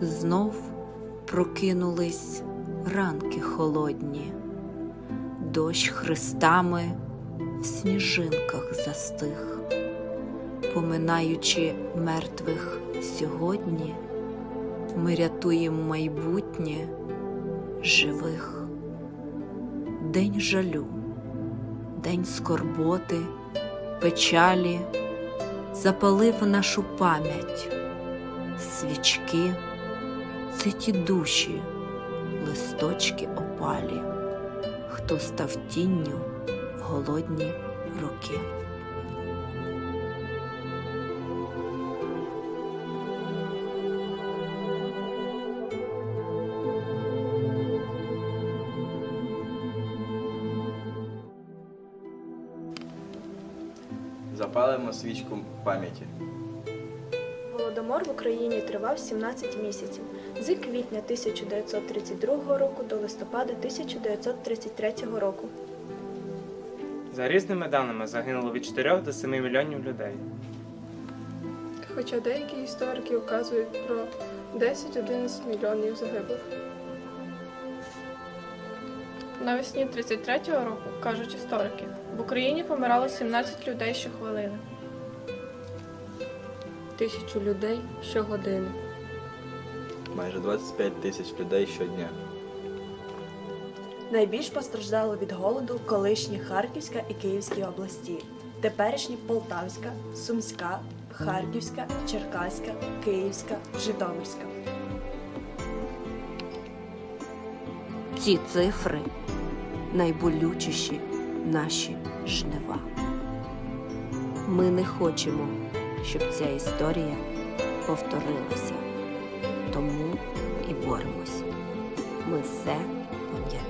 Знов прокинулись ранки холодні, дощ хрестами в сніжинках застиг, поминаючи мертвих сьогодні, ми рятуємо майбутнє живих. День жалю, день скорботи, печалі запалив нашу пам'ять, свічки це ті душі, листочки опалі, хто став тінню в голодні роки. Запалимо свічку пам'яті. Голодомор в Україні тривав 17 місяців з квітня 1932 року до листопада 1933 року. За різними даними загинуло від 4 до 7 мільйонів людей. Хоча деякі історики вказують про 10-11 мільйонів загиблих. Навесні 33-го року, кажуть історики, в Україні помирало 17 людей щохвилини. Тисячу людей щогодини. Майже 25 тисяч людей щодня. Найбільш постраждало від голоду колишні Харківська і Київські області, теперішні Полтавська, Сумська, Харківська, Черкаська, Київська, Житомирська. Ці цифри найболючіші наші жнива. Ми не хочемо, щоб ця історія повторилася. Тому і боремось. Ми все пам'ятаємо.